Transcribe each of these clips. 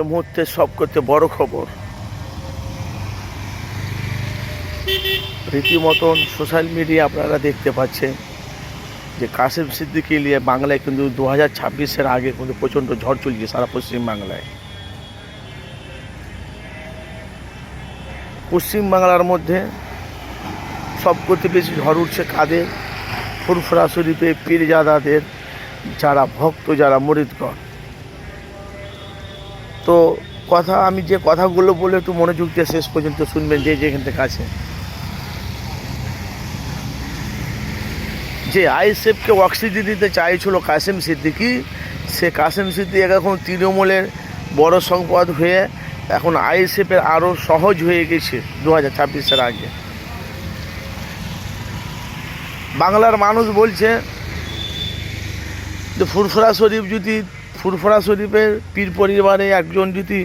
মুহূর্তে সব করতে বড় খবর। রীতিমতন সোশ্যাল মিডিয়া আপনারা দেখতে পাচ্ছেন যে কাসিম সিদ্দিকি নিয়ে বাংলায় কিন্তু দু হাজার ছাব্বিশের আগে কিন্তু প্রচণ্ড ঝড় চলছে সারা পশ্চিম বাংলায় পশ্চিম বাংলার মধ্যে সব করতে বেশি ঝড় উঠছে কাদের? ফুরফুরা শরীফে পীরজাদাদের, যারা ভক্ত, যারা মরিদগণ। তো কথা, আমি যে কথাগুলো বলে একটু মনোযোগ দিয়ে শেষ পর্যন্ত শুনবেন যে যেখান থেকে আছে। যে আইএসএফকে অক্সিজেন দিতে চাইছিল কাসেম সিদ্দিকি, সে কাসেম সিদ্দিকি এখন তৃণমূলের বড় সম্পদ হয়ে এখন আইএসএফের আরও সহজ হয়ে গেছে দু হাজার ছাব্বিশের আগে। বাংলার মানুষ বলছে যে ফুরফুরা শরীফ যদি ফুরফুরা শরীফের পীর পরিবারে একজন যদি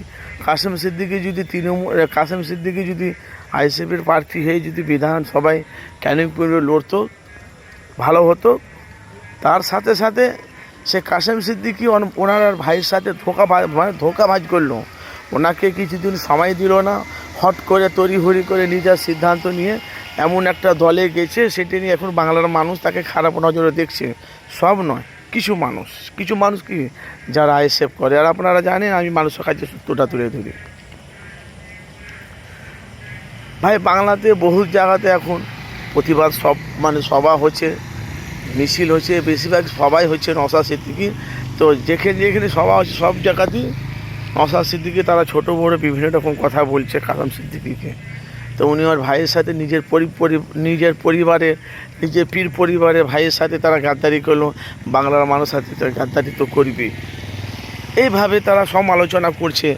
কাসেম সিদ্দিকি যদি তৃণমূল কাসেম সিদ্দিকি যদি আইএসএফের প্রার্থী হয়ে যদি বিধানসভায় ক্যানিং করে লড়তো, ভালো হতো। তার সাথে সাথে সে কাসেম সিদ্দিকি ওনার আর ভাইয়ের সাথে ধোকা মানে ধোকাবাজ করল। ওনাকে কিছুদিন সময় দিল না, হট করে তড়িঘড়ি করে নিজের সিদ্ধান্ত নিয়ে এমন একটা দলে গেছে, সেটি নিয়ে এখন বাংলার মানুষ তাকে খারাপ নজরে দেখছে। সব নয়। কিছু মানুষ কিছু মানুষ কি যারা আইএসএফ করে? আর আপনারা জানেন, আমি মানুষের কাছে সূত্রটা তুলে ধরি। ভাই, বাংলাতে বহু জায়গাতে এখন প্রতিবাদ সব মানে সভা হচ্ছে, মিছিল হচ্ছে, বেশিরভাগ সবাই হচ্ছে নশা সিদ্দিকি। তো যেখানে যেখানে সভা হচ্ছে, সব জায়গাতেই নশা সিদ্দিকি তারা ছোট বড় বিভিন্ন রকম কথা বলছে কালাম সিদ্দিকিকে। তো উনি আমার ভাইয়ের সাথে নিজের পরি নিজের পরিবারে, নিজের পীর পরিবারে ভাইয়ের সাথে তারা গাদ্দারি করল, বাংলার মানুষ সাথে তারা গাদ্দারি তো করবে এইভাবে তারা সমালোচনা করছে।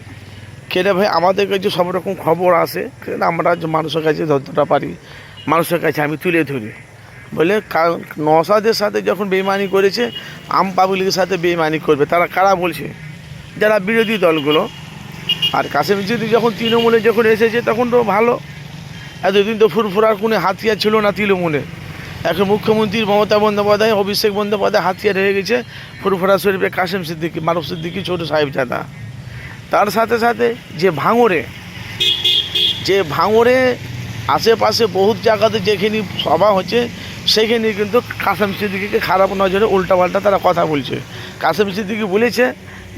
কেটে ভাই, আমাদের কাছে সব রকম খবর আসে আমরা মানুষের কাছে যতটা পারি, মানুষের কাছে আমি তুলে ধরি। বলে নসাদের সাথে যখন বেইমানি করেছে, আম পাবলিকের সাথে বেইমানি করবে, তারা কারা বলছে? যারা বিরোধী দলগুলো। আর কাশেম যদি যখন তৃণমূলে যখন এসেছে, তখন তো ভালো। এতদিন তো ফুরফুরার কোনো হাতিয়ার ছিল না তৃণমূলে। এখন মুখ্যমন্ত্রী মমতা বন্দ্যোপাধ্যায়, অভিষেক বন্দ্যোপাধ্যায় হাতিয়ার হয়ে গেছে ফুরফুরা শরীফে কাশেম সিদ্দিকি মারুফ সিদ্দিকি ছোটো সাহেবজাদা তার সাথে সাথে যে ভাঙড়ে, যে ভাঙরে আশেপাশে বহুত জায়গাতে যেখানে সভা হচ্ছে, সেখানে কিন্তু কাসেম সিদ্দিকিকে খারাপ নজরে উল্টাপাল্টা তারা কথা বলছে। কাসেম সিদ্দিকি বলেছে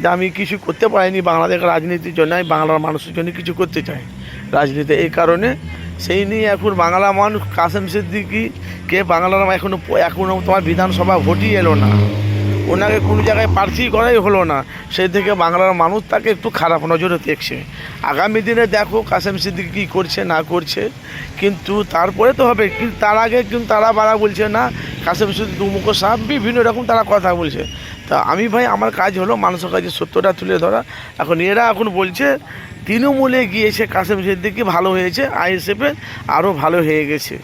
যে, আমি কিছু করতে পারিনি বাংলাদেশ রাজনীতির জন্য, আমি বাংলার মানুষের জন্য কিছু করতে চাই। রাজনীতি এই কারণে সেই নিয়ে এখন বাংলা মানুষ কাসেম সিদ্দিকিকে বাংলার এখনও এখনও তোমার বিধানসভা ভোটই এলো না। ওনাকে কোনো জায়গায় প্রার্থী করাই হলো না। সেই থেকে বাংলার মানুষ তাকে একটু খারাপ নজরে দেখছে। আগামী দিনে দেখো কাসেম সিদ্দিকি কী করছে, না করছে। কিন্তু তারপরে তো হবে। কিন্তু তার আগে কিন্তু তারা বাড়া বলছে না, কাসেম সিদ্দিক দুমুখ সাপ বিভিন্ন রকম তারা কথা বলছে। তা আমি ভাই, আমার কাজ হলো মানুষের কাছে সত্যটা তুলে ধরা। এখন এরা এখন বলছে, তৃণমূলে গিয়েছে কাসেম সিদ্দিকি ভালো হয়েছে? আইএসএফে আরও ভালো হয়ে গেছে।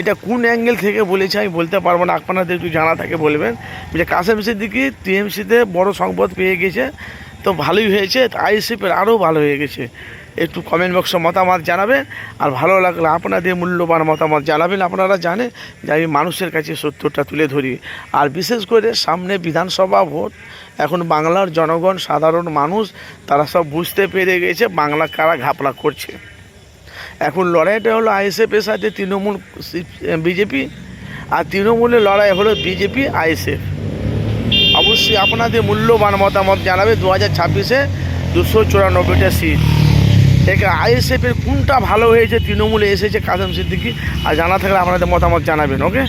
এটা কোন অ্যাঙ্গেল থেকে বলেছে আমি বলতে পারব না আপনাদের একটু জানা থাকে বলবেন। যে কাসেম সিদ্দিকি টিএমসিতে বড় সংপদ পেয়ে গেছে, তো ভালোই হয়েছে আইএসএফের আরও ভালো হয়ে গেছে। একটু কমেন্ট বক্সে মতামত জানাবেন। আর ভালো লাগলে আপনাদের মূল্যবান মতামত জানাবেন। আপনারা জানেন যে আমি মানুষের কাছে সত্যটা তুলে ধরি। আর বিশেষ করে সামনে বিধানসভা ভোট, এখন বাংলার জনগণ, সাধারণ মানুষ, তারা সব বুঝতে পেরে গেছে বাংলা কারা ঘাপলা করছে। এখন লড়াইটা হলো আইএসএফের সাথে তৃণমূল বিজেপি, আর তৃণমূলের লড়াই হলো বিজেপি, আইএসএফ। অবশ্যই আপনাদের মূল্যবান মতামত জানাবে দু হাজার ছাব্বিশে দুশো চুরানব্বইটা সিট। থেকে আইএসএফের কোনটা ভালো হয়েছে তৃণমূলে এসেছে কাসেম সিদ্দিকি, আর জানা থাকলে আপনাদের মতামত জানাবেন, ওকে?